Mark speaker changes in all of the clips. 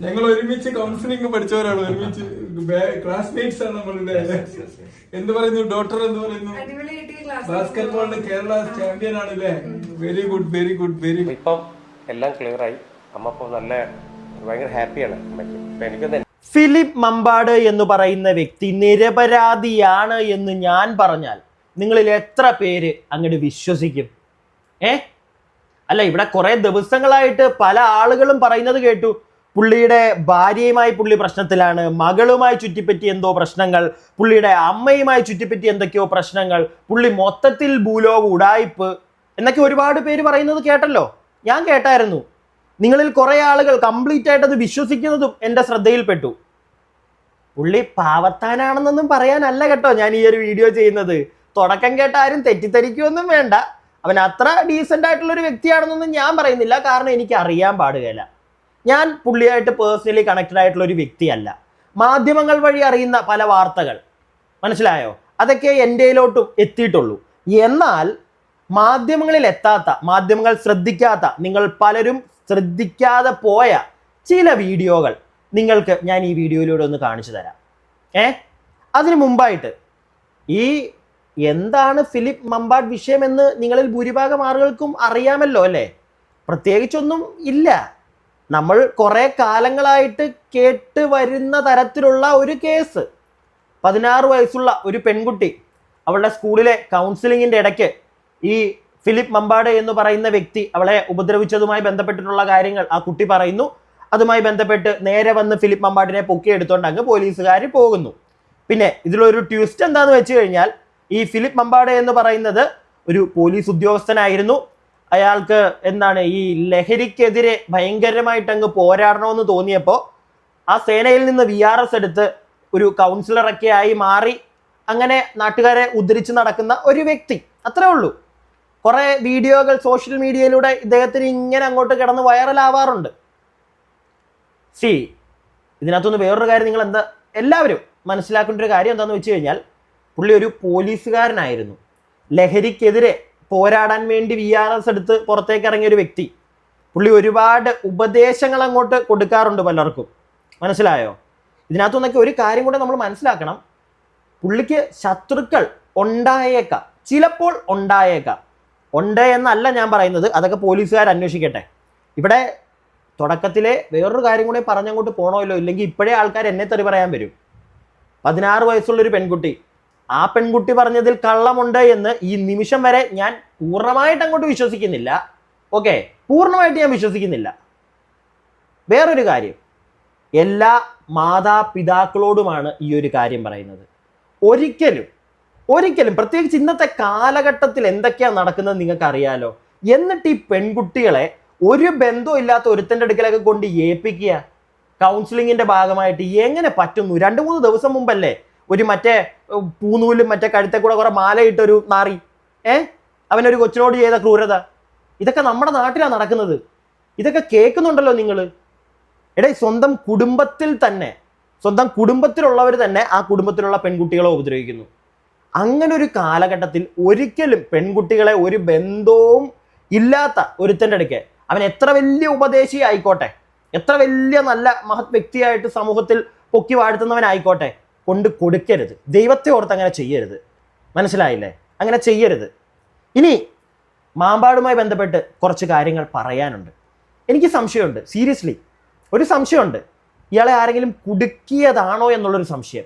Speaker 1: ഞങ്ങൾ ഒരുമിച്ച് കൗൺസിലിംഗ് പഠിച്ചവരാണ്. ഒരുമിച്ച് ക്ലാസ്മേറ്റ്സ് ആണ് നമ്മളുടെ. എന്ത് പറയുന്നു? ഡോക്ടർ എന്ത് പറയുന്നു? ബാസ്കറ്റ് ബോളിന്റെ കേരള ചാമ്പ്യൻ ആണല്ലേ? Very good very good very
Speaker 2: ഇപ്പം എല്ലാം ക്ലിയർ ആയി. അമ്മ ഇപ്പോൾ നല്ല ഭയങ്കര ഹാപ്പിയാണ് അമ്മയ്ക്ക്. ഇപ്പം
Speaker 3: ഫിലിപ്പ് മമ്പാട് എന്ന് പറയുന്ന വ്യക്തി നിരപരാധിയാണ് എന്ന് ഞാൻ പറഞ്ഞാൽ നിങ്ങളിൽ എത്ര പേര് അങ്ങോട്ട് വിശ്വസിക്കും? ഏ? അല്ല ഇവിടെ കുറെ ദിവസങ്ങളായിട്ട് പല ആളുകളും പറയുന്നത് കേട്ടു. പുള്ളിയുടെ ഭാര്യയുമായി പുള്ളി പ്രശ്നത്തിലാണ് മകളുമായി ചുറ്റിപ്പറ്റി എന്തോ പ്രശ്നങ്ങൾ പുള്ളിയുടെ അമ്മയുമായി ചുറ്റിപ്പറ്റി എന്തൊക്കെയോ പ്രശ്നങ്ങൾ പുള്ളി മൊത്തത്തിൽ ഭൂലോക ഉടായ്പ് എന്നൊക്കെ ഒരുപാട് പേര് പറയുന്നത് കേട്ടല്ലോ. ഞാൻ കേട്ടായിരുന്നു. നിങ്ങളിൽ കുറെ ആളുകൾ കംപ്ലീറ്റ് ആയിട്ട് അത് വിശ്വസിക്കുന്നതും എന്റെ ശ്രദ്ധയിൽപ്പെട്ടു. പുള്ളി പാവത്താനാണെന്നൊന്നും പറയാനല്ല കേട്ടോ ഞാൻ ഈ ഒരു വീഡിയോ ചെയ്യുന്നത്. തുടക്കം കേട്ട ആരും തെറ്റിദ്ധരിക്കുമൊന്നും വേണ്ട. അവൻ അത്ര ഡീസന്റ് ആയിട്ടുള്ള ഒരു വ്യക്തിയാണെന്നൊന്നും ഞാൻ പറയുന്നില്ല. കാരണം എനിക്ക് അറിയാൻ പാടുകയില്ല. ഞാൻ പുള്ളിയായിട്ട് പേഴ്സണലി കണക്റ്റഡ് ആയിട്ടുള്ള ഒരു വ്യക്തിയല്ല. മാധ്യമങ്ങൾ വഴി അറിയുന്ന പല വാർത്തകൾ. മനസ്സിലായോ? അതൊക്കെ എന്റെയിലോട്ടും എത്തിയിട്ടുള്ളൂ. എന്നാൽ മാധ്യമങ്ങളിൽ എത്താത്ത മാധ്യമങ്ങൾ ശ്രദ്ധിക്കാത്ത നിങ്ങൾ പലരും ശ്രദ്ധിക്കാതെ പോയ ചില വീഡിയോകൾ നിങ്ങൾക്ക് ഞാൻ ഈ വീഡിയോയിലൂടെ ഒന്ന് കാണിച്ചു തരാം. ഏ? അതിനു മുമ്പായിട്ട് ഈ എന്താണ് ഫിലിപ്പ് മമ്പാട് വിഷയമെന്ന് നിങ്ങളിൽ ഭൂരിഭാഗം ആളുകൾക്കും അറിയാമല്ലോ അല്ലേ? പ്രത്യേകിച്ചൊന്നും ഇല്ല. നമ്മൾ കുറേ കാലങ്ങളായിട്ട് കേട്ട് വരുന്ന തരത്തിലുള്ള ഒരു കേസ്. പതിനാറ് വയസ്സുള്ള ഒരു പെൺകുട്ടി അവളുടെ സ്കൂളിലെ കൗൺസിലിങ്ങിന്റെ ഇടയ്ക്ക് ഈ ഫിലിപ്പ് മമ്പാട് എന്ന് പറയുന്ന വ്യക്തി അവളെ ഉപദ്രവിച്ചതുമായി ബന്ധപ്പെട്ടിട്ടുള്ള കാര്യങ്ങൾ ആ കുട്ടി പറയുന്നു. അതുമായി ബന്ധപ്പെട്ട് നേരെ വന്ന് ഫിലിപ്പ് മമ്പാടിനെ പൊക്കിയെടുത്തോണ്ട് അങ്ങ് പോലീസുകാർ പോകുന്നു. പിന്നെ ഇതിലൊരു ട്വിസ്റ്റ് എന്താന്ന് വെച്ച് കഴിഞ്ഞാൽ ഈ ഫിലിപ്പ് മമ്പാട് എന്ന് പറയുന്നത് ഒരു പോലീസ് ഉദ്യോഗസ്ഥനായിരുന്നു. അയാൾക്ക് എന്താണ് ഈ ലഹരിക്കെതിരെ ഭയങ്കരമായിട്ട് അങ്ങ് പോരാടണമെന്ന് തോന്നിയപ്പോൾ ആ സേനയിൽ നിന്ന് വി ആർ എസ് എടുത്ത് ഒരു കൗൺസിലറൊക്കെ ആയി മാറി അങ്ങനെ നാട്ടുകാരെ ഉദ്ധരിച്ച് നടക്കുന്ന ഒരു വ്യക്തി. അത്രേ ഉള്ളൂ. കുറേ വീഡിയോകൾ സോഷ്യൽ മീഡിയയിലൂടെ ഇദ്ദേഹത്തിന് ഇങ്ങനെ അങ്ങോട്ട് കിടന്ന് വൈറലാവാറുണ്ട് സി ഇതിനകത്തുനിന്ന് വേറൊരു കാര്യം നിങ്ങൾ എന്താ എല്ലാവരും മനസ്സിലാക്കേണ്ട ഒരു കാര്യം എന്താണെന്ന് വെച്ച് കഴിഞ്ഞാൽ പുള്ളി ഒരു പോലീസുകാരനായിരുന്നു. ലഹരിക്കെതിരെ പോരാടാൻ വേണ്ടി വി ആർ എസ് എടുത്ത് പുറത്തേക്ക് ഇറങ്ങിയ ഒരു വ്യക്തി. പുള്ളി ഒരുപാട് ഉപദേശങ്ങൾ അങ്ങോട്ട് കൊടുക്കാറുണ്ട് പലർക്കും. മനസ്സിലായോ? ഇതിനകത്തു നിന്നൊക്കെ ഒരു കാര്യം കൂടെ നമ്മൾ മനസ്സിലാക്കണം. പുള്ളിക്ക് ശത്രുക്കൾ ഉണ്ടായേക്കാം. ചിലപ്പോൾ ഉണ്ടായേക്കാം. ഉണ്ട് എന്നല്ല ഞാൻ പറയുന്നത്. അതൊക്കെ പോലീസുകാർ അന്വേഷിക്കട്ടെ. ഇവിടെ തുടക്കത്തിലെ വേറൊരു കാര്യം കൂടെ പറഞ്ഞങ്ങോട്ട് പോകണമല്ലോ ഇല്ലെങ്കിൽ ഇപ്പോഴേ ആൾക്കാർ എന്നെ തെറി പറയാൻ വരും. പതിനാറ് വയസ്സുള്ളൊരു പെൺകുട്ടി ആ പെൺകുട്ടി പറഞ്ഞതിൽ കള്ളമുണ്ട് എന്ന് ഈ നിമിഷം വരെ ഞാൻ പൂർണമായിട്ട് അങ്ങോട്ട് വിശ്വസിക്കുന്നില്ല. ഓക്കെ പൂർണമായിട്ട് ഞാൻ വിശ്വസിക്കുന്നില്ല. വേറൊരു കാര്യം. എല്ലാ മാതാപിതാക്കളോടുമാണ് ഈ ഒരു കാര്യം പറയുന്നത്. ഒരിക്കലും ഒരിക്കലും പ്രത്യേകിച്ച് ഇന്നത്തെ കാലഘട്ടത്തിൽ എന്തൊക്കെയാണ് നടക്കുന്നത് നിങ്ങൾക്ക് അറിയാലോ എന്നിട്ട് ഈ പെൺകുട്ടികളെ ഒരു ബന്ധവും ഇല്ലാത്ത ഒരുത്തന്റെ അടുക്കലൊക്കെ കൊണ്ട് ഏൽപ്പിക്കുക. കൗൺസിലിങ്ങിന്റെ ഭാഗമായിട്ട് എങ്ങനെ പറ്റുന്നു? രണ്ട് മൂന്ന് ദിവസം മുമ്പല്ലേ? ഒരു മറ്റേ പൂനൂലും മറ്റേ കഴുത്തെ കൂടെ കുറെ മാലയിട്ടൊരു നാറി. ഏ? അവനൊരു കൊച്ചിനോട് ചെയ്ത ക്രൂരത. ഇതൊക്കെ നമ്മുടെ നാട്ടിലാണ് നടക്കുന്നത്. ഇതൊക്കെ കേൾക്കുന്നുണ്ടല്ലോ നിങ്ങൾ എടേ സ്വന്തം കുടുംബത്തിൽ തന്നെ സ്വന്തം കുടുംബത്തിലുള്ളവർ തന്നെ ആ കുടുംബത്തിലുള്ള പെൺകുട്ടികളെ ഉപദ്രവിക്കുന്നു. അങ്ങനെ ഒരു കാലഘട്ടത്തിൽ ഒരിക്കലും പെൺകുട്ടികളെ ഒരു ബന്ധവും ഇല്ലാത്ത ഒരുത്തന്റെ അടുക്കെ അവൻ എത്ര വലിയ ഉപദേശി ആയിക്കോട്ടെ എത്ര വലിയ നല്ല മഹത് വ്യക്തിയായിട്ട് സമൂഹത്തിൽ പൊക്കി വാഴ്ത്തുന്നവനായിക്കോട്ടെ കൊണ്ട് കൊടുക്കരുത്. ദൈവത്തെ ഓർത്ത് അങ്ങനെ ചെയ്യരുത്. മനസ്സിലായില്ലേ? അങ്ങനെ ചെയ്യരുത്. ഇനി മാമ്പാടുമായി ബന്ധപ്പെട്ട് കുറച്ച് കാര്യങ്ങൾ പറയാനുണ്ട്. എനിക്ക് സംശയമുണ്ട്. സീരിയസ്ലി ഒരു സംശയമുണ്ട്. ഇയാളെ ആരെങ്കിലും കുടുക്കിയതാണോ എന്നുള്ളൊരു സംശയം.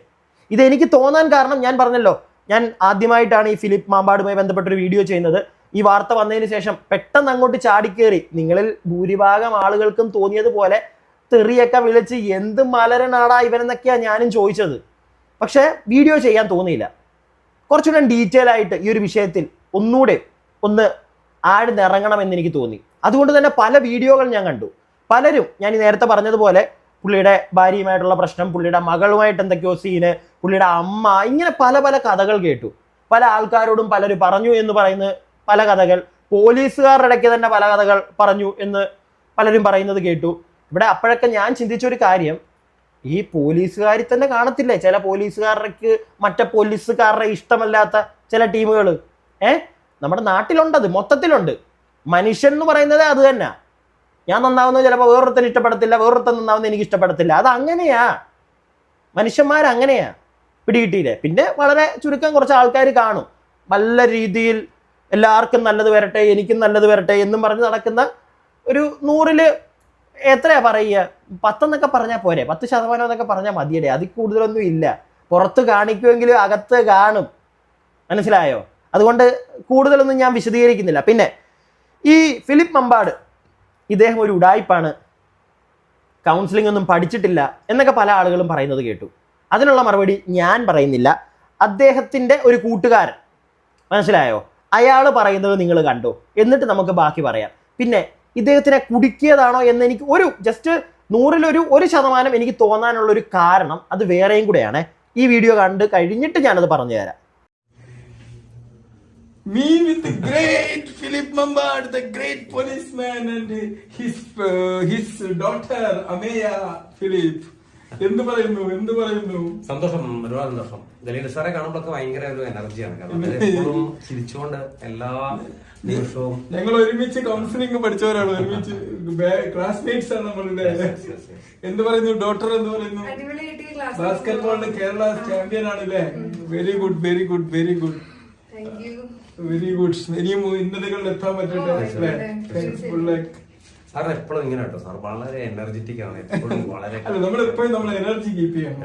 Speaker 3: ഇതെനിക്ക് തോന്നാൻ കാരണം ഞാൻ പറഞ്ഞല്ലോ. ഞാൻ ആദ്യമായിട്ടാണ് ഈ ഫിലിപ്പ് മാമ്പാടുമായി ബന്ധപ്പെട്ടൊരു വീഡിയോ ചെയ്യുന്നത്. ഈ വാർത്ത വന്നതിന് ശേഷം പെട്ടെന്ന് അങ്ങോട്ട് ചാടിക്കേറി. നിങ്ങളിൽ ഭൂരിഭാഗം ആളുകൾക്കും തോന്നിയതുപോലെ തെറിയൊക്കെ വിളിച്ച് എന്ത് മലരനാടാ ഇവനെന്നൊക്കെയാണ് ഞാനും ചോദിച്ചത്. പക്ഷേ വീഡിയോ ചെയ്യാൻ തോന്നിയില്ല. കുറച്ചുകൂടെ ഡീറ്റെയിൽ ആയിട്ട് ഈ ഒരു വിഷയത്തിൽ ഒന്നുകൂടെ ഒന്ന് ആഴ്ന്നിറങ്ങണമെന്ന് എനിക്ക് തോന്നി. അതുകൊണ്ട് തന്നെ പല വീഡിയോകൾ ഞാൻ കണ്ടു. പലരും ഞാൻ നേരത്തെ പറഞ്ഞതുപോലെ പുള്ളിയുടെ ഭാര്യയുമായിട്ടുള്ള പ്രശ്നം പുള്ളിയുടെ മകളുമായിട്ട് എന്തൊക്കെയോ സീന് പുള്ളിയുടെ അമ്മ ഇങ്ങനെ പല പല കഥകൾ കേട്ടു. പല ആൾക്കാരോടും പലരും പറഞ്ഞു എന്ന് പറയുന്ന പല കഥകൾ പോലീസുകാരുടെ ഇടയ്ക്ക് തന്നെ പല കഥകൾ പറഞ്ഞു എന്ന് പലരും പറയുന്നത് കേട്ടു. ഇവിടെ അപ്പോഴൊക്കെ ഞാൻ ചിന്തിച്ച ഒരു കാര്യം ഈ പോലീസുകാരിൽ തന്നെ കാണത്തില്ലേ? ചില പോലീസുകാർക്ക് മറ്റേ പോലീസുകാരുടെ ഇഷ്ടമല്ലാത്ത ചില ടീമുകൾ ഏ? നമ്മുടെ നാട്ടിലുണ്ടത് മൊത്തത്തിലുണ്ട്. മനുഷ്യൻ എന്ന് പറയുന്നത് അത് തന്നെ. ഞാൻ നന്നാവുന്നത് ചിലപ്പോൾ വേറൊരുത്തന് ഇഷ്ടപ്പെടത്തില്ല വേറൊരുത്തൻ നന്നാവുന്ന എനിക്ക് ഇഷ്ടപ്പെടത്തില്ല. അത് അങ്ങനെയാ. മനുഷ്യന്മാർ അങ്ങനെയാ പിടികിട്ടിയില്ലേ? പിന്നെ വളരെ ചുരുക്കം കുറച്ച് ആൾക്കാർ കാണും. നല്ല രീതിയിൽ എല്ലാവർക്കും നല്ലത് വരട്ടെ എനിക്കും നല്ലത് വരട്ടെ എന്നും പറഞ്ഞ് നടക്കുന്ന ഒരു നൂറിൽ എത്രയാ പറയുക? പത്തെന്നൊക്കെ പറഞ്ഞാൽ പോരെ. പത്ത് ശതമാനം എന്നൊക്കെ പറഞ്ഞാൽ മതിയല്ലേ? അതിൽ കൂടുതലൊന്നും ഇല്ല. പുറത്ത് കാണിക്കുമെങ്കിലും അകത്ത് കാണും. മനസ്സിലായോ? അതുകൊണ്ട് കൂടുതലൊന്നും ഞാൻ വിശദീകരിക്കുന്നില്ല. പിന്നെ ഈ ഫിലിപ്പ് മമ്പാട് ഇദ്ദേഹം ഒരു ഉടായ്പാണ് കൗൺസിലിംഗ് ഒന്നും പഠിച്ചിട്ടില്ല എന്നൊക്കെ പല ആളുകളും പറയുന്നത് കേട്ടു. അതിനുള്ള മറുപടി ഞാൻ പറയുന്നില്ല. അദ്ദേഹത്തിന്റെ ഒരു കൂട്ടുകാരൻ. മനസ്സിലായോ? അയാൾ പറയുന്നത് നിങ്ങൾ കണ്ടു. എന്നിട്ട് നമുക്ക് ബാക്കി പറയാം. പിന്നെ ഇദ്ദേഹത്തിനെ കുടുക്കിയതാണോ എന്ന് എനിക്ക് ഒരു ജസ്റ്റ് നൂറിലൊരു ഒരു ശതമാനം എനിക്ക് തോന്നാനുള്ള ഒരു കാരണം അത് വേറെയും കൂടെയാണ്. ഈ വീഡിയോ കണ്ട് കഴിഞ്ഞിട്ട് ഞാനത് പറഞ്ഞു തരാം
Speaker 1: Me with the great Philip Mambad, the great policeman, and his uh, his daughter Ameya Philip. എന്ത് പറയുന്നു? എന്ത് പറയുന്നു?
Speaker 2: സന്തോഷം ഒരുപാട് സന്തോഷം. ദലീൽ സാറെ കാണുമ്പോഴൊക്കെ ഭയങ്കര ഒരു എനർജിയാണ് കാരണം എപ്പോഴും ചിരിച്ചുകൊണ്ട് എല്ലാ
Speaker 1: ഞങ്ങൾ ഒരുമിച്ച് കൗൺസിലിംഗ് പഠിച്ചവരാണ്. ഒരുമിച്ച് ക്ലാസ്മേറ്റ്സ് ആണ് നമ്മളുടെ. എന്ത് പറയുന്നു? ഡോക്ടർ എന്ത് പറയുന്നു?
Speaker 4: അടിപൊളിയായിട്ട് ക്ലാസ്
Speaker 1: ബാസ്കറ്റ് ബോളിൽ കേരള ചാമ്പ്യൻ ആണല്ലേ? Very good very good very good very good ഇനിയും ഉന്നതകളിൽ എത്താൻ പറ്റട്ടെ
Speaker 2: സാർ എപ്പോഴും ഇങ്ങനെ കേട്ടോ. സാർ വളരെ എനർജറ്റിക് ആണ്. എപ്പോഴും വളരെ
Speaker 1: അല്ല നമ്മൾ എനർജി കീപ്പ് ചെയ്യണം.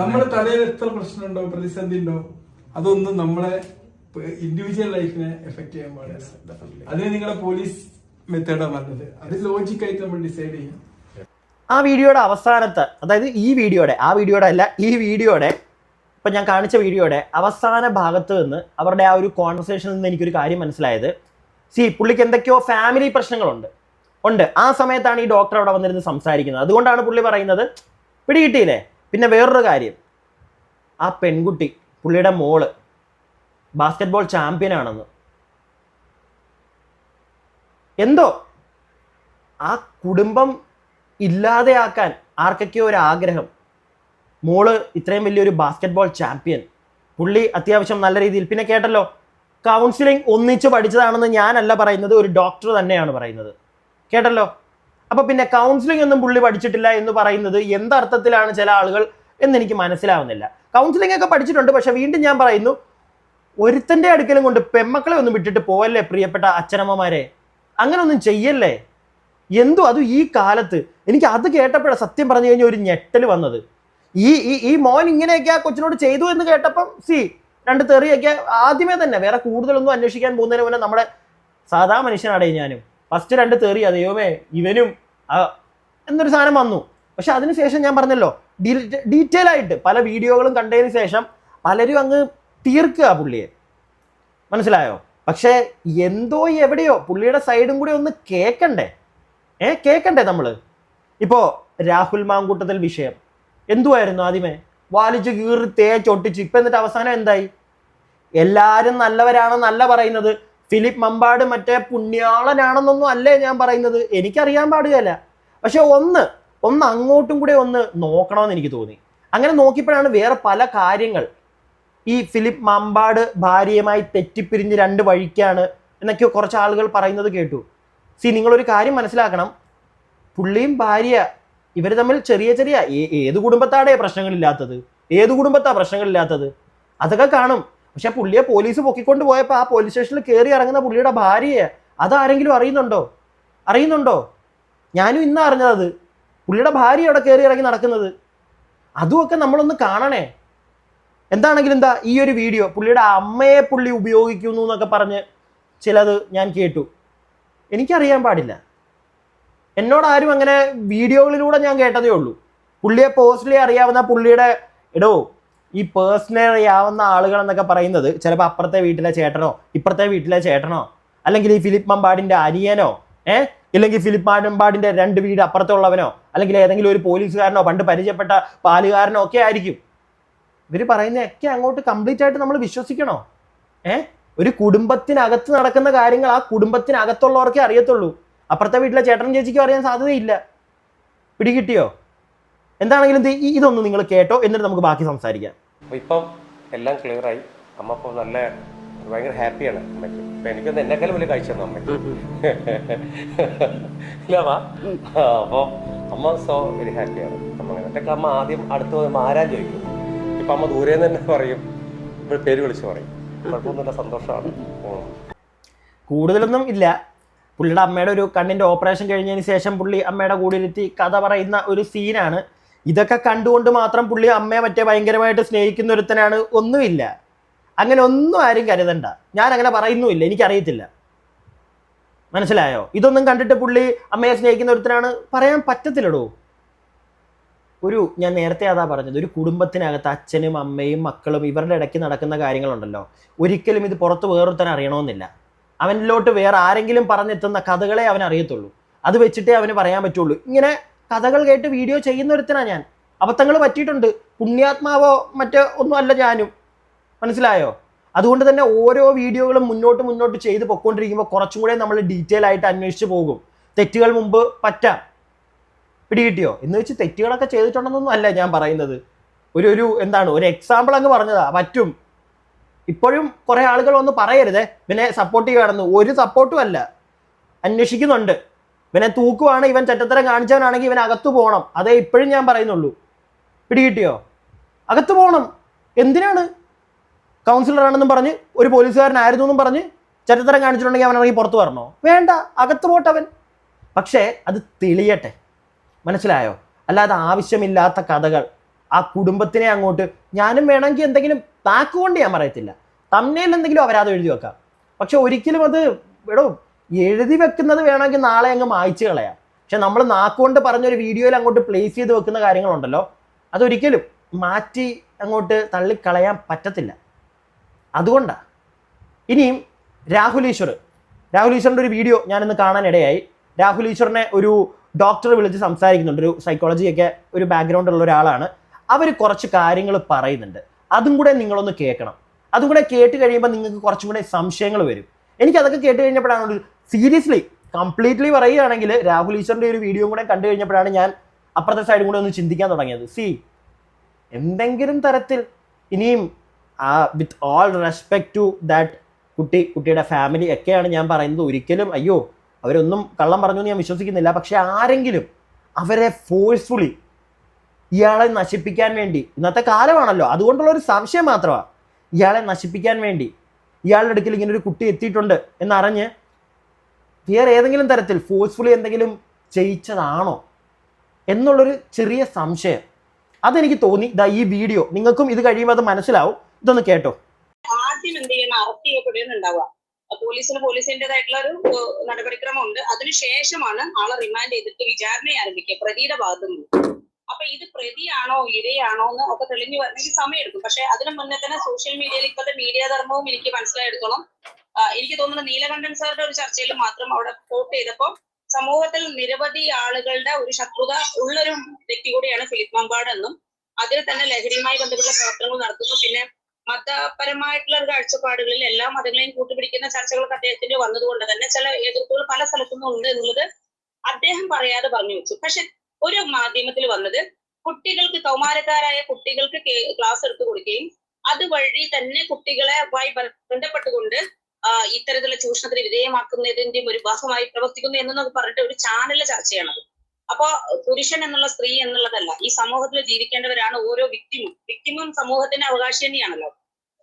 Speaker 1: നമ്മുടെ തലയിൽ എത്ര പ്രശ്നമുണ്ടോ പ്രതിസന്ധി ഉണ്ടോ അതൊന്നും നമ്മളെ ഇൻഡിവിജ്വൽ ലൈഫിനെ എഫക്ട് ചെയ്യാൻ പാടില്ല. അതിന് നിങ്ങളുടെ പോലീസ് മെത്തേഡാണ് പറഞ്ഞത്. അത് ലോജിക് ആയിട്ട് നമ്മൾ ഡിസൈഡ് ചെയ്യും
Speaker 3: ആ വീഡിയോയുടെ അവസാനത്തെ അതായത് ഈ വീഡിയോയുടെ ആ വീഡിയോയുടെ അല്ല ഈ വീഡിയോയുടെ ഇപ്പം ഞാൻ കാണിച്ച വീഡിയോയുടെ അവസാന ഭാഗത്ത് നിന്ന് അവരുടെ ആ ഒരു കോൺവെർസേഷനിൽ നിന്ന് എനിക്കൊരു കാര്യം മനസ്സിലായത്. സി പുള്ളിക്ക് എന്തൊക്കെയോ ഫാമിലി പ്രശ്നങ്ങളുണ്ട്. ഉണ്ട്. ആ സമയത്താണ് ഈ ഡോക്ടർ അവിടെ വന്നിരുന്ന് സംസാരിക്കുന്നത്. അതുകൊണ്ടാണ് പുള്ളി പറയുന്നത് പിടികിട്ടിയില്ലേ? പിന്നെ വേറൊരു കാര്യം. ആ പെൺകുട്ടി പുള്ളിയുടെ മോൾ ബാസ്കറ്റ്ബോൾ ചാമ്പ്യൻ ആണെന്ന്. എന്തോ? ആ കുടുംബം ഇല്ലാതെയാക്കാൻ ആർക്കൊക്കെയോ ഒരു ആഗ്രഹം. മോൾ ഇത്രയും വലിയൊരു ബാസ്കറ്റ്ബോൾ ചാമ്പ്യൻ പുള്ളി അത്യാവശ്യം നല്ല രീതിയിൽ പിന്നെ കേട്ടല്ലോ കൗൺസിലിംഗ് ഒന്നിച്ച് പഠിച്ചതാണെന്ന് ഞാനല്ല പറയുന്നത് ഒരു ഡോക്ടർ തന്നെയാണ് പറയുന്നത്. കേട്ടല്ലോ? അപ്പൊ പിന്നെ കൗൺസിലിംഗ് ഒന്നും പുള്ളി പഠിച്ചിട്ടില്ല എന്ന് പറയുന്നത് എന്തർത്ഥത്തിലാണ് ചില ആളുകൾ എന്ന് എനിക്ക് മനസ്സിലാവുന്നില്ല. കൗൺസിലിംഗ് ഒക്കെ പഠിച്ചിട്ടുണ്ട് പക്ഷെ വീണ്ടും ഞാൻ പറയുന്നു ഒരുത്തന്റെ അടുക്കലും കൊണ്ട് പെമ്മക്കളെ ഒന്നും വിട്ടിട്ട് പോവല്ലേ പ്രിയപ്പെട്ട അച്ഛനമ്മമാരെ? അങ്ങനെ ഒന്നും ചെയ്യല്ലേ? എന്തോ അത് ഈ കാലത്ത്. എനിക്ക് അത് കേട്ടപ്പോഴാണ് സത്യം പറഞ്ഞു കഴിഞ്ഞാൽ ഒരു ഞെട്ടൽ വന്നത്. ഈ ഈ ഈ മോൻ ഇങ്ങനെയൊക്കെ ആ കൊച്ചിനോട് ചെയ്തു എന്ന് കേട്ടപ്പം സി രണ്ട് തെറിയൊക്കെ ആദ്യമേ തന്നെ. വേറെ കൂടുതലൊന്നും അന്വേഷിക്കാൻ പോകുന്നതിന് മുന്നേ നമ്മുടെ സാധാ മനുഷ്യനാടേ ഞാനും. ഫസ്റ്റ് രണ്ട് തെറി അത് ദൈവമേ ഇവനും എന്നൊരു സാധനം വന്നു. പക്ഷെ അതിനുശേഷം ഞാൻ പറഞ്ഞല്ലോ ഡീറ്റെയിൽ ആയിട്ട് പല വീഡിയോകളും കണ്ടതിന് ശേഷം പലരും അങ്ങ് തീർക്കുക പുള്ളിയെ. മനസ്സിലായോ? പക്ഷേ എന്തോ എവിടെയോ പുള്ളിയുടെ സൈഡും കൂടി ഒന്ന് കേൾക്കണ്ടേ ഏ കേൾക്കണ്ടേ നമ്മൾ ഇപ്പോ രാഹുൽ മാങ്കൂട്ടത്തിൽ വിഷയം. എന്തുവായിരുന്നു ആദ്യമേ വാലിച്ച് കീറി തേച്ചൊട്ടിച്ച് ഇപ്പൊ എന്നിട്ട് അവസാനം എന്തായി? എല്ലാരും നല്ലവരാണെന്നല്ല പറയുന്നത്. ഫിലിപ്പ് മമ്പാട് മറ്റേ പുണ്യാളനാണെന്നൊന്നും അല്ലേ ഞാൻ പറയുന്നത്? എനിക്കറിയാൻ പാടുകയല്ല. പക്ഷെ ഒന്ന് ഒന്ന് അങ്ങോട്ടും കൂടെ ഒന്ന് നോക്കണമെന്ന് എനിക്ക് തോന്നി. അങ്ങനെ നോക്കിയപ്പോഴാണ് വേറെ പല കാര്യങ്ങൾ ഈ ഫിലിപ്പ് മാമ്പാട് ഭാര്യയുമായി തെറ്റിപ്പിരിഞ്ഞ് രണ്ട് വഴിക്കാണ് എന്നൊക്കെ കുറച്ച് ആളുകൾ പറയുന്നത് കേട്ടു. സി നിങ്ങളൊരു കാര്യം മനസ്സിലാക്കണം. പുള്ളിയും ഭാര്യ ഇവർ തമ്മിൽ ചെറിയ ചെറിയ ഏത് കുടുംബത്താടെ പ്രശ്നങ്ങളില്ലാത്തത്? ഏത് കുടുംബത്താ പ്രശ്നങ്ങളില്ലാത്തത്? അതൊക്കെ കാണും. പക്ഷെ പുള്ളിയെ പോലീസ് പൊക്കിക്കൊണ്ട് പോയപ്പോൾ ആ പോലീസ് സ്റ്റേഷനിൽ കയറി ഇറങ്ങുന്ന പുള്ളിയുടെ ഭാര്യയെ അതാരെങ്കിലും അറിയുന്നുണ്ടോ? അറിയുന്നുണ്ടോ? ഞാനും ഇന്ന് അറിഞ്ഞത് പുള്ളിയുടെ ഭാര്യ അവിടെ കയറി ഇറങ്ങി നടക്കുന്നത്. അതുമൊക്കെ നമ്മളൊന്ന് കാണണേ. എന്താണെങ്കിലും എന്താ ഈ ഒരു വീഡിയോ പുള്ളിയുടെ അമ്മയെ പുള്ളി ഉപയോഗിക്കുന്നു എന്നൊക്കെ പറഞ്ഞ് ചിലത് ഞാൻ കേട്ടു. എനിക്കറിയാൻ പാടില്ല. എന്നോട് ആരും അങ്ങനെ വീഡിയോകളിലൂടെ ഞാൻ കേട്ടതേ ഉള്ളൂ. പുള്ളിയെ പേഴ്സണലി അറിയാവുന്ന പുള്ളിയുടെ എടോ ഈ പേഴ്സണലി അറിയാവുന്ന ആളുകൾ എന്നൊക്കെ പറയുന്നത് ചിലപ്പോൾ അപ്പുറത്തെ വീട്ടിലെ ചേട്ടനോ ഇപ്പുറത്തെ വീട്ടിലെ ചേട്ടനോ അല്ലെങ്കിൽ ഈ ഫിലിപ്പ് മമ്പാടിന്റെ അനിയനോ ഏ? ഇല്ലെങ്കിൽ ഫിലിപ്പ് മമ്പാടിന്റെ രണ്ട് വീട് അപ്പുറത്തുള്ളവനോ അല്ലെങ്കിൽ ഏതെങ്കിലും ഒരു പോലീസുകാരനോ പണ്ട് പരിചയപ്പെട്ട പാലുകാരനോ ഒക്കെ ആയിരിക്കും. ഇവർ പറയുന്നതൊക്കെ അങ്ങോട്ട് കംപ്ലീറ്റ് ആയിട്ട് നമ്മൾ വിശ്വസിക്കണോ? ഏ? ഒരു കുടുംബത്തിനകത്ത് നടക്കുന്ന കാര്യങ്ങൾ ആ കുടുംബത്തിനകത്തുള്ളവർക്കേ അറിയത്തുള്ളൂ. അപ്പുറത്തെ വീട്ടിലെ ചേട്ടനും ചേച്ചിക്കും അറിയാൻ സാധ്യതയില്ല. പിടികിട്ടിയോ? എന്താണെങ്കിലും ഇതൊന്നും ഇതൊന്ന് നിങ്ങൾ കേട്ടോ എന്നിട്ട് നമുക്ക് ബാക്കി സംസാരിക്കാം.
Speaker 2: ഇപ്പം എല്ലാം ക്ലിയർ ആയി. അമ്മ ഇപ്പോൾ നല്ല ഭയങ്കര ഹാപ്പിയാണ് അമ്മയ്ക്ക്. ഇപ്പൊ എനിക്കൊന്ന് എന്നെക്കാളും വലിയ കാഴ്ച തന്നു അമ്മയ്ക്ക്. ഇല്ല അമ്മ അപ്പോൾ അമ്മ സോ വെരി ഹാപ്പിയാണ്. അമ്മ എന്നിട്ടൊക്കെ അമ്മ ആദ്യം അടുത്ത് മാരാൻ ചോദിക്കും. ഇപ്പൊ അമ്മ ദൂരെ തന്നെ പറയും. പേര് വിളിച്ച് പറയും. കുഴപ്പമൊന്നുമില്ല സന്തോഷമാണ്.
Speaker 3: കൂടുതലൊന്നും ഇല്ല. പുള്ളിയുടെ അമ്മയുടെ ഒരു കണ്ണിന്റെ ഓപ്പറേഷൻ കഴിഞ്ഞതിന് ശേഷം പുള്ളി അമ്മയുടെ കൂടിയിലെത്തി കഥ പറയുന്ന ഒരു സീനാണ്. ഇതൊക്കെ കണ്ടുകൊണ്ട് മാത്രം പുള്ളി അമ്മയെ മറ്റേ ഭയങ്കരമായിട്ട് സ്നേഹിക്കുന്ന ഒരുത്തനാണ് ഒന്നുമില്ല. അങ്ങനെ ഒന്നും ആരും കരുതണ്ട. ഞാൻ അങ്ങനെ പറയുന്നുമില്ല എനിക്കറിയത്തില്ല. മനസ്സിലായോ? ഇതൊന്നും കണ്ടിട്ട് പുള്ളി അമ്മയെ സ്നേഹിക്കുന്ന ഒരുത്തനാണ് പറയാൻ പറ്റത്തില്ലടോ. ഒരു ഞാൻ നേരത്തെ അതാ പറഞ്ഞത് ഒരു കുടുംബത്തിനകത്ത് അച്ഛനും അമ്മയും മക്കളും ഇവരുടെ ഇടയ്ക്ക് നടക്കുന്ന കാര്യങ്ങളുണ്ടല്ലോ. ഒരിക്കലും ഇത് പുറത്ത് വേറൊരുത്തൻ അറിയണമെന്നില്ല. അവനിലോട്ട് വേറെ ആരെങ്കിലും പറഞ്ഞെത്തുന്ന കഥകളെ അവൻ അറിയത്തുള്ളൂ. അത് വെച്ചിട്ടേ അവന് പറയാൻ പറ്റുള്ളൂ. ഇങ്ങനെ കഥകൾ കേട്ട് വീഡിയോ ചെയ്യുന്ന ഒരുത്തനാ ഞാൻ. അബദ്ധങ്ങൾ പറ്റിയിട്ടുണ്ട്. പുണ്യാത്മാവോ മറ്റോ ഒന്നും അല്ല ഞാനും. മനസ്സിലായോ? അതുകൊണ്ട് തന്നെ ഓരോ വീഡിയോകളും മുന്നോട്ട് മുന്നോട്ട് ചെയ്ത് പൊക്കോണ്ടിരിക്കുമ്പോൾ കുറച്ചും കൂടെ നമ്മൾ ഡീറ്റെയിൽ ആയിട്ട് അന്വേഷിച്ച് പോകും. തെറ്റുകൾ മുമ്പ് പറ്റാം. പിടികിട്ടിയോ? എന്ന് വെച്ച് തെറ്റുകളൊക്കെ ചെയ്തിട്ടുണ്ടെന്നൊന്നും അല്ല ഞാൻ പറയുന്നത്. ഒരു ഒരു എന്താണ് ഒരു എക്സാമ്പിൾ അങ്ങ് പറഞ്ഞതാ പറ്റും. ഇപ്പോഴും കുറെ ആളുകൾ ഒന്ന് പറയരുതേ പിന്നെ സപ്പോർട്ട് ചെയ്യുകയാണെന്ന് ഒരു സപ്പോർട്ടും അല്ല. അന്വേഷിക്കുന്നുണ്ട്. ഇവനെ തൂക്കുവാണ് ഇവൻ ചറ്റത്തരം കാണിച്ചവനാണെങ്കിൽ ഇവൻ അകത്തു പോകണം അതേ ഇപ്പോഴും ഞാൻ പറയുന്നുള്ളൂ. പിടികിട്ടിയോ? അകത്ത് പോകണം എന്തിനാണ്? കൗൺസിലറാണെന്നും പറഞ്ഞ് ഒരു പോലീസുകാരനായിരുന്നു എന്നും പറഞ്ഞ് ചരിത്രം കാണിച്ചിട്ടുണ്ടെങ്കിൽ അവൻ ഇറങ്ങി പുറത്തു വരണോ? വേണ്ട അകത്ത് പോട്ടവൻ പക്ഷേ അത് തെളിയട്ടെ. മനസ്സിലായോ? അല്ലാതെ ആവശ്യമില്ലാത്ത കഥകൾ. ആ കുടുംബത്തിനെ അങ്ങോട്ട് ഞാനും വേണമെങ്കിൽ എന്തെങ്കിലും താക്കുകൊണ്ട് ഞാൻ പറയത്തില്ല. തമ്മിൽ എന്തെങ്കിലും അവരാതെ എഴുതി വെക്കാം. പക്ഷെ ഒരിക്കലും അത് എടോ എഴുതി വെക്കുന്നത് വേണമെങ്കിൽ നാളെ അങ്ങ് മായ്ച്ചു കളയാം. പക്ഷെ നമ്മൾ നാക്കുകൊണ്ട് പറഞ്ഞൊരു വീഡിയോയിൽ അങ്ങോട്ട് പ്ലേസ് ചെയ്ത് വെക്കുന്ന കാര്യങ്ങളുണ്ടല്ലോ അതൊരിക്കലും മാറ്റി അങ്ങോട്ട് തള്ളിക്കളയാൻ പറ്റത്തില്ല. അതുകൊണ്ടാണ് ഇനിയും രാഹുൽ ഈശ്വർ. രാഹുൽ ഈശ്വറിന്റെ ഒരു വീഡിയോ ഞാനിന്ന് കാണാനിടയായി. രാഹുൽ ഈശ്വറിനെ ഒരു ഡോക്ടർ വിളിച്ച് സംസാരിക്കുന്നുണ്ട്. ഒരു സൈക്കോളജിയൊക്കെ ഒരു ബാക്ക്ഗ്രൗണ്ട് ഉള്ള ഒരാളാണ്. അവർ കുറച്ച് കാര്യങ്ങൾ പറയുന്നുണ്ട്. അതും കൂടെ നിങ്ങളൊന്ന് കേൾക്കണം. അതും കൂടെ കേട്ട് കഴിയുമ്പോൾ നിങ്ങൾക്ക് കുറച്ചും കൂടെ സംശയങ്ങൾ വരും. എനിക്ക് അതൊക്കെ കേട്ട് കഴിഞ്ഞപ്പോഴാണ് സീരിയസ്ലി കംപ്ലീറ്റ്ലി പറയുകയാണെങ്കിൽ രാഹുൽ ഈശ്വറിന്റെ ഒരു വീഡിയോ കൂടെ കണ്ടു കഴിഞ്ഞപ്പോഴാണ് ഞാൻ അപ്പുറത്തെ സൈഡും കൂടെ ഒന്ന് ചിന്തിക്കാൻ തുടങ്ങിയത്. സി എന്തെങ്കിലും തരത്തിൽ ഇനിയും with all respect to that കുട്ടി കുട്ടിയുടെ ഫാമിലി ഒക്കെയാണ് ഞാൻ പറയുന്നത്. ഒരിക്കലും അയ്യോ അവരൊന്നും കള്ളം പറഞ്ഞു എന്ന് ഞാൻ വിശ്വസിക്കുന്നില്ല. പക്ഷെ ആരെങ്കിലും അവരെ ഫോഴ്സ്ഫുള്ളി ഇയാളെ നശിപ്പിക്കാൻ വേണ്ടി ഇന്നത്തെ കാലമാണല്ലോ അതുകൊണ്ടുള്ള ഒരു സംശയം മാത്രമാണ് ഇയാളെ നശിപ്പിക്കാൻ വേണ്ടി ഇയാളുടെ അടുക്കൽ ഇങ്ങനെ ഒരു കുട്ടി എത്തിയിട്ടുണ്ട് എന്നറിഞ്ഞ് വേറെ ഏതെങ്കിലും തരത്തിൽ ഫോഴ്സ്ഫുള്ളി എന്തെങ്കിലും ചെയ്യിച്ചതാണോ എന്നുള്ളൊരു ചെറിയ സംശയം. അതെനിക്ക് തോന്നി. ദാ ഈ വീഡിയോ. നിങ്ങൾക്കും ഇത് കഴിയുമ്പോൾ അത് മനസ്സിലാവും. ഇതൊന്ന് കേട്ടോ.
Speaker 5: ആദ്യം എന്ത് ചെയ്യണം? അറസ്റ്റ് ചെയ്യപ്പെടുന്നുണ്ടാവുക പോലീസിന് പോലീസിന്റേതായിട്ടുള്ള ഒരു നടപടിക്രമം നടപടിക്രമമുണ്ട്. അതിനുശേഷമാണ് ആളെ റിമാൻഡ് ചെയ്തിട്ട് വിചാരണ ആരംഭിക്കുക പ്രതിയുടെ ഭാഗത്തു നിന്ന്. അപ്പൊ ഇത് പ്രതിയാണോ ഇരയാണോ എന്ന് ഒക്കെ തെളിഞ്ഞു വരണമെങ്കിൽ സമയമെടുക്കും. പക്ഷെ അതിനു മുന്നേ തന്നെ സോഷ്യൽ മീഡിയയിൽ ഇപ്പോഴത്തെ മീഡിയ ധർമ്മവും എനിക്ക് മനസ്സിലായെടുത്തോളം എനിക്ക് തോന്നുന്നത് നീലകണ്ഠൻ സാറിന്റെ ഒരു ചർച്ചയിൽ മാത്രം അവിടെ കോട്ട് ചെയ്തപ്പോൾ സമൂഹത്തിൽ നിരവധി ആളുകളുടെ ഒരു ശത്രുത ഉള്ളൊരു വ്യക്തി കൂടിയാണ് ഫിലിപ്പ് മമ്പാട് എന്നും അതിൽ തന്നെ ലഹരിയുമായി ബന്ധപ്പെട്ട പ്രവർത്തനങ്ങൾ നടത്തുന്നു. പിന്നെ മതപരമായിട്ടുള്ള കാഴ്ചപ്പാടുകളിൽ എല്ലാ മതങ്ങളെയും കൂട്ടുപിടിക്കുന്ന ചർച്ചകളൊക്കെ അദ്ദേഹത്തിന്റെ വന്നതുകൊണ്ട് തന്നെ ചില എതിർപ്പുകൾ പല സ്ഥലത്തുനിന്നും ഉണ്ട് എന്നുള്ളത് അദ്ദേഹം പറയാതെ പറഞ്ഞു വെച്ചു. പക്ഷെ ഒരു മാധ്യമത്തിൽ വന്നത് കുട്ടികൾക്ക് കൗമാരക്കാരായ കുട്ടികൾക്ക് ക്ലാസ് എടുത്തു കൊടുക്കുകയും അതുവഴി തന്നെ കുട്ടികളെ വായി ബന്ധപ്പെട്ടുകൊണ്ട് ഇത്തരത്തിലുള്ള ചൂഷണത്തിന് വിധേയമാക്കുന്നതിന്റെയും ഒരു ഭാഗമായി പ്രവർത്തിക്കുന്നു എന്നൊക്കെ പറഞ്ഞിട്ട് ഒരു ചാനലിലെ ചർച്ചയാണത്. അപ്പോ പുരുഷൻ എന്നുള്ള സ്ത്രീ എന്നുള്ളതല്ല ഈ സമൂഹത്തിൽ ജീവിക്കേണ്ടവരാണ് ഓരോ വ്യക്തിമും വ്യക്തിമും സമൂഹത്തിന്റെ അവകാശി തന്നെയാണല്ലോ.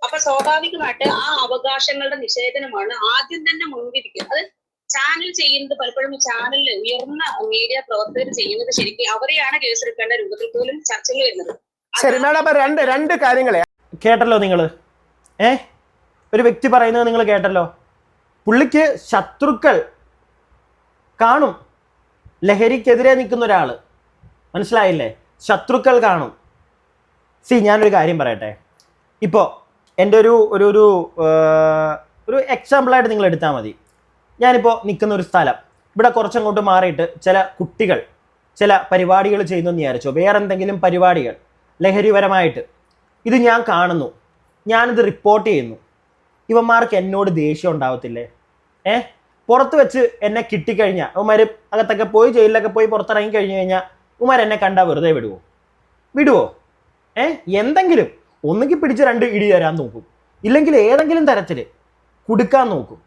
Speaker 5: അപ്പൊ സ്വാഭാവികമായിട്ട് ആ അവകാശങ്ങളുടെ നിഷേധനമാണ് ആദ്യം തന്നെ മുൻപിരിക്കുന്നത് അത് ചാനൽ ചെയ്യുന്നത് പലപ്പോഴും ചാനലിൽ ഉയർന്ന മീഡിയ പ്രവർത്തകർ ചെയ്യുന്നത് ശരിക്കും അവരെയാണ് കേസെടുക്കേണ്ട രൂപത്തിൽ പോലും ചർച്ചകൾ വരുന്നത്.
Speaker 6: ശരി മാഡം അപ്പൊ രണ്ട് രണ്ട് കാര്യങ്ങളെ.
Speaker 3: കേട്ടല്ലോ നിങ്ങൾ ഏ? ഒരു വ്യക്തി പറയുന്നത് നിങ്ങൾ കേട്ടല്ലോ. പുള്ളിക്ക് ശത്രുക്കൾ കാണും. ലഹരിക്കെതിരെ നിൽക്കുന്ന ഒരാൾ മനസ്സിലായില്ലേ? ശത്രുക്കൾ കാണും. സി ഞാനൊരു കാര്യം പറയട്ടെ. ഇപ്പോൾ എന്റെ ഒരു ഒരു ഒരു ഒരു എക്സാമ്പിളായിട്ട് നിങ്ങൾ എടുത്താൽ മതി. ഞാനിപ്പോൾ നിൽക്കുന്ന ഒരു സ്ഥലം. ഇവിടെ കുറച്ചങ്ങോട്ട് മാറിയിട്ട് ചില കുട്ടികൾ ചില പരിപാടികൾ ചെയ്യുന്നു എന്ന് വിചാരിച്ചോ? വേറെ എന്തെങ്കിലും പരിപാടികൾ ലഹരിപരമായിട്ട്. ഇത് ഞാൻ കാണുന്നു. ഞാനിത് റിപ്പോർട്ട് ചെയ്യുന്നു. ഇവന്മാർക്ക് എന്നോട് ദേഷ്യം ഉണ്ടാവത്തില്ലേ? ഏ? പുറത്ത് വെച്ച് എന്നെ കിട്ടിക്കഴിഞ്ഞാൽ ഉമാർ അകത്തൊക്കെ പോയി ജയിലിലൊക്കെ പോയി പുറത്തിറങ്ങി കഴിഞ്ഞു കഴിഞ്ഞാൽ ഉമാർ എന്നെ കണ്ടാൽ വെറുതെ വിടുവോ? വിടുവോ? ഏ? എന്തെങ്കിലും ഒന്നുകിൽ പിടിച്ച് രണ്ട് ഇടി തരാൻ നോക്കും. ഇല്ലെങ്കിൽ ഏതെങ്കിലും തരത്തിൽ കുടുക്കാൻ നോക്കും.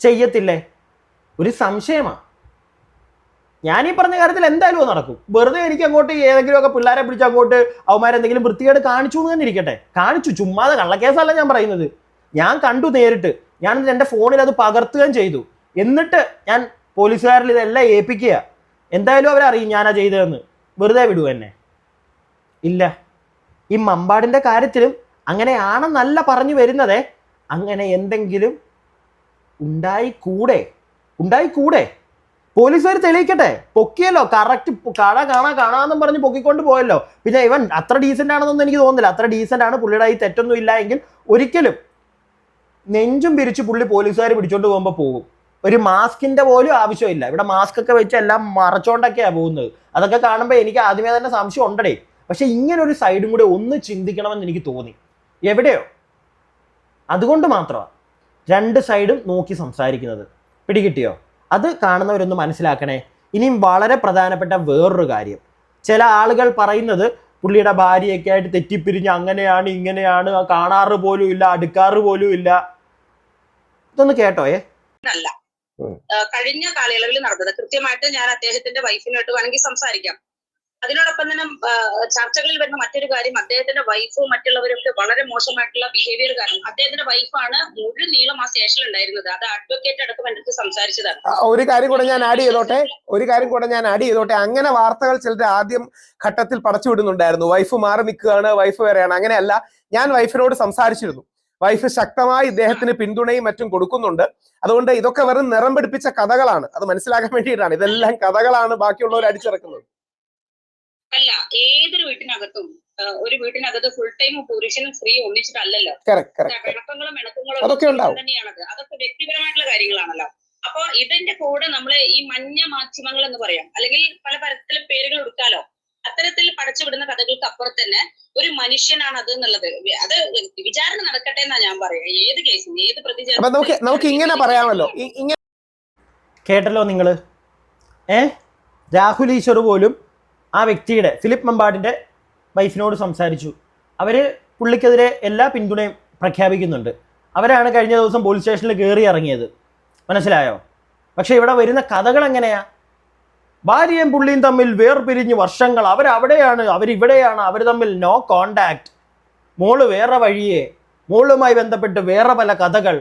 Speaker 3: ചെയ്യത്തില്ലേ? ഒരു സംശയമാണ് ഞാൻ ഈ പറഞ്ഞ കാര്യത്തിൽ എന്തായാലും നടക്കും. വെറുതെ എനിക്ക് അങ്ങോട്ട് ഏതെങ്കിലുമൊക്കെ പിള്ളേരെ പിടിച്ച് അങ്ങോട്ട് അവന്മാരെന്തെങ്കിലും വൃത്തികേട് കാണിച്ചു എന്ന് തന്നെ ഇരിക്കട്ടെ. കാണിച്ചു ചുമ്മാതെ കള്ളക്കേസല്ല ഞാൻ പറയുന്നത്. ഞാൻ കണ്ടു നേരിട്ട്. ഞാൻ എന്റെ ഫോണിൽ അത് പകർത്തുകയും ചെയ്തു. എന്നിട്ട് ഞാൻ പോലീസുകാരിൽ ഇതെല്ലാം ഏൽപ്പിക്കുക. എന്തായാലും അവരറിയും ഞാനാ ചെയ്തതെന്ന്. വെറുതെ വിടുക എന്നെ. ഇല്ല. ഈ മമ്പാടിന്റെ കാര്യത്തിലും അങ്ങനെയാണെന്നല്ല പറഞ്ഞു വരുന്നതേ. അങ്ങനെ എന്തെങ്കിലും ഉണ്ടായിക്കൂടെ? ഉണ്ടായിക്കൂടെ? പോലീസുകാർ തെളിയിക്കട്ടെ? പൊക്കിയല്ലോ. കറക്റ്റ് കാണാ കാണാ കാണാന്നും പറഞ്ഞ് പൊക്കിക്കൊണ്ട് പോയല്ലോ. പിന്നെ ഇവൻ അത്ര ഡീസന്റ് ആണെന്നൊന്നും എനിക്ക് തോന്നുന്നില്ല. അത്ര ഡീസന്റ് ആണ്. പുള്ളിയുടെ ഈ തെറ്റൊന്നും ഇല്ല എങ്കിൽ ഒരിക്കലും നെഞ്ചും പിരിച്ച് പുള്ളി പോലീസുകാർ പിടിച്ചോണ്ട് പോകുമ്പോൾ പോകും. ഒരു മാസ്കിന്റെ പോലും ആവശ്യമില്ല. ഇവിടെ മാസ്ക് ഒക്കെ വെച്ച് എല്ലാം മറച്ചോണ്ടൊക്കെയാണ് പോകുന്നത്. അതൊക്കെ കാണുമ്പോൾ എനിക്ക് ആദ്യമേ തന്നെ സംശയം ഉണ്ടടേ. പക്ഷെ ഇങ്ങനെ ഒരു സൈഡും കൂടെ ഒന്ന് ചിന്തിക്കണമെന്ന് എനിക്ക് തോന്നി. എവിടെയോ. അതുകൊണ്ട് മാത്രമാണ് രണ്ട് സൈഡും നോക്കി സംസാരിക്കുന്നത്. പിടികിട്ടിയോ? അത് കാണുന്നവരൊന്ന് മനസ്സിലാക്കണേ. ഇനിയും വളരെ പ്രധാനപ്പെട്ട വേറൊരു കാര്യം. ചില ആളുകൾ പറയുന്നത് പുള്ളിയുടെ ഭാര്യയൊക്കെ ആയിട്ട് തെറ്റിപ്പിരിഞ്ഞ് അങ്ങനെയാണ് ഇങ്ങനെയാണ് കാണാറ് പോലും ഇല്ല അടുക്കാറ് പോലും ഇല്ല. ഇതൊന്ന് കേട്ടോയേ
Speaker 5: കഴിഞ്ഞ കാലയളവിൽ നടന്നത്. കൃത്യമായിട്ട് ഞാൻ അദ്ദേഹത്തിന്റെ വൈഫിനായിട്ട് വേണമെങ്കിൽ സംസാരിക്കാം. അതിനോടൊപ്പം തന്നെ ചർച്ചകളിൽ വരുന്ന മറ്റൊരു കാര്യം അദ്ദേഹത്തിന്റെ വൈഫും മറ്റുള്ളവരൊക്കെ വളരെ മോശമായിട്ടുള്ള ബിഹേവിയർ കാരണം അദ്ദേഹത്തിന്റെ വൈഫാണ് മുഴുവൻ നീളം ആ സ്റ്റേഷനിൽ ഉണ്ടായിരുന്നത്. അത് അഡ്വക്കേറ്റ് അടക്കം എന്റെ സംസാരിച്ചതാണ്.
Speaker 6: ഒരു കാര്യം കൂടെ ഞാൻ ആഡ് ചെയ്തോട്ടെ. ഒരു കാര്യം കൂടെ ഞാൻ ആഡ് ചെയ്തോട്ടെ. അങ്ങനെ വാർത്തകൾ ചിലർ ആദ്യം ഘട്ടത്തിൽ പടച്ചു വിടുന്നുണ്ടായിരുന്നു. വൈഫ് മാറി നിൽക്കുകയാണ് വൈഫ് വേറെയാണ് അങ്ങനെയല്ല. ഞാൻ വൈഫിനോട് സംസാരിച്ചിരുന്നു. വൈഫ് ശക്തമായി ഇദ്ദേഹത്തിന് പിന്തുണയും മറ്റും കൊടുക്കുന്നുണ്ട്. അതുകൊണ്ട് ഇതൊക്കെ വെറും നിറം പിടിപ്പിച്ച കഥകളാണ്. അത് മനസ്സിലാക്കാൻ വേണ്ടിയിട്ടാണ്. ഇതെല്ലാം കഥകളാണ് ബാക്കിയുള്ളവർ അടിച്ചിറക്കുന്നത്.
Speaker 5: അല്ല ഏതൊരു വീട്ടിനകത്തും ഒരു വീട്ടിനകത്ത് ഫുൾ ടൈം പുരുഷനും സ്ത്രീ ഒന്നിച്ചിട്ടല്ലല്ലോ? പിണക്കങ്ങളും ഇണക്കങ്ങളും
Speaker 6: അതൊക്കെ.
Speaker 5: തന്നെയാണത്. അതൊക്കെ വ്യക്തിപരമായിട്ടുള്ള കാര്യങ്ങളാണല്ലോ. അപ്പൊ ഇതിന്റെ കൂടെ നമ്മൾ ഈ മഞ്ഞ മാധ്യമങ്ങൾ എന്ന് പറയാം അല്ലെങ്കിൽ പല തരത്തിലും പേരുകൾ എടുക്കാലോ അത്തരത്തിൽ പടച്ചുവിടുന്ന കഥകൾക്ക് അപ്പുറത്ത് തന്നെ ഒരു മനുഷ്യനാണ് അത് എന്നുള്ളത്. അത് വിചാരണ നടക്കട്ടെ എന്നാ ഞാൻ പറയാം. ഏത് കേസും ഏത് പ്രതി
Speaker 6: നമുക്ക് നമുക്ക് ഇങ്ങനെ പറയാമല്ലോ. ഇങ്ങനെ
Speaker 3: കേട്ടല്ലോ നിങ്ങൾ ഏ? രാഹുൽ ഈശ്വർ പോലും ആ വ്യക്തിയുടെ ഫിലിപ്പ് മമ്പാടിന്റെ വൈഫിനോട് സംസാരിച്ചു. അവർ പുള്ളിക്കെതിരെ എല്ലാ പിന്തുണയും പ്രഖ്യാപിക്കുന്നുണ്ട്. അവരാണ് കഴിഞ്ഞ ദിവസം പോലീസ് സ്റ്റേഷനിൽ കയറി ഇറങ്ങിയത്. മനസ്സിലായോ? പക്ഷേ ഇവിടെ വരുന്ന കഥകൾ എങ്ങനെയാ? ഭാര്യയും പുള്ളിയും തമ്മിൽ വേർപിരിഞ്ഞ് വർഷങ്ങൾ. അവരവിടെയാണ് അവരിവിടെയാണ് അവർ തമ്മിൽ നോ കോണ്ടാക്ട് മോൾ വേറെ വഴിയെ മോളുമായി ബന്ധപ്പെട്ട് വേറെ പല കഥകൾ.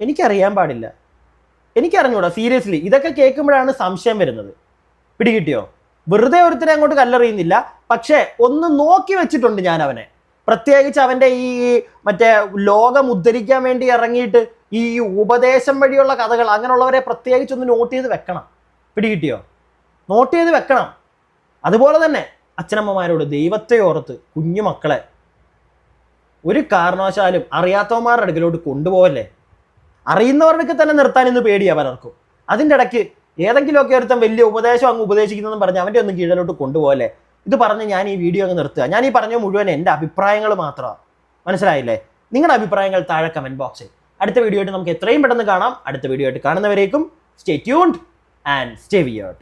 Speaker 3: എനിക്കറിയാൻ പാടില്ല. എനിക്കറിഞ്ഞൂടാ സീരിയസ്ലി ഇതൊക്കെ കേൾക്കുമ്പോഴാണ് സംശയം വരുന്നത്. പിടികിട്ടിയോ? വെറുതെ ഒരുത്തരെ അങ്ങോട്ട് കല്ലെറിയുന്നില്ല. പക്ഷേ ഒന്ന് നോക്കി വെച്ചിട്ടുണ്ട് ഞാൻ അവനെ പ്രത്യേകിച്ച് അവന്റെ ഈ മറ്റേ ലോകം ഉദ്ധരിക്കാൻ വേണ്ടി ഇറങ്ങിയിട്ട് ഈ ഉപദേശം വഴിയുള്ള കഥകൾ അങ്ങനെയുള്ളവരെ പ്രത്യേകിച്ച് ഒന്ന് നോട്ട് ചെയ്ത് വെക്കണം. പിടികിട്ടിയോ? നോട്ട് ചെയ്ത് വെക്കണം. അതുപോലെ തന്നെ അച്ഛനമ്മമാരോട് ദൈവത്തെ ഓർത്ത് കുഞ്ഞു മക്കളെ ഒരു കാരണവശാലും അറിയാത്തവന്മാരുടെ അടുക്കലോട്ട് കൊണ്ടുപോകല്ലേ? അറിയുന്നവർക്ക് തന്നെ നിർത്താൻ ഇന്ന് പേടിയാ പലർക്കും. അതിന്റെ ഇടയ്ക്ക് ഏതെങ്കിലുമൊക്കെ ഒരുത്തം വലിയ ഉപദേശം അങ്ങ് ഉപദേശിക്കുന്നതെന്ന് പറഞ്ഞ് അവന്റെ ഒന്നും കീഴിലോട്ട് കൊണ്ടുപോകല്ലേ? ഇത് പറഞ്ഞ് ഞാൻ ഈ വീഡിയോ അങ്ങ് നിർത്തുക. ഞാൻ ഈ പറഞ്ഞ മുഴുവൻ എന്റെ അഭിപ്രായങ്ങൾ മാത്രമാണ് മനസ്സിലായില്ലേ? നിങ്ങളുടെ അഭിപ്രായങ്ങൾ താഴെ കമന്റ് ബോക്സിൽ അടുത്ത വീഡിയോ ആയിട്ട് നമുക്ക് എത്രയും പെട്ടെന്ന് കാണാം. അടുത്ത വീഡിയോ ആയിട്ട് കാണുന്നവരേക്കും stay tuned and stay weird.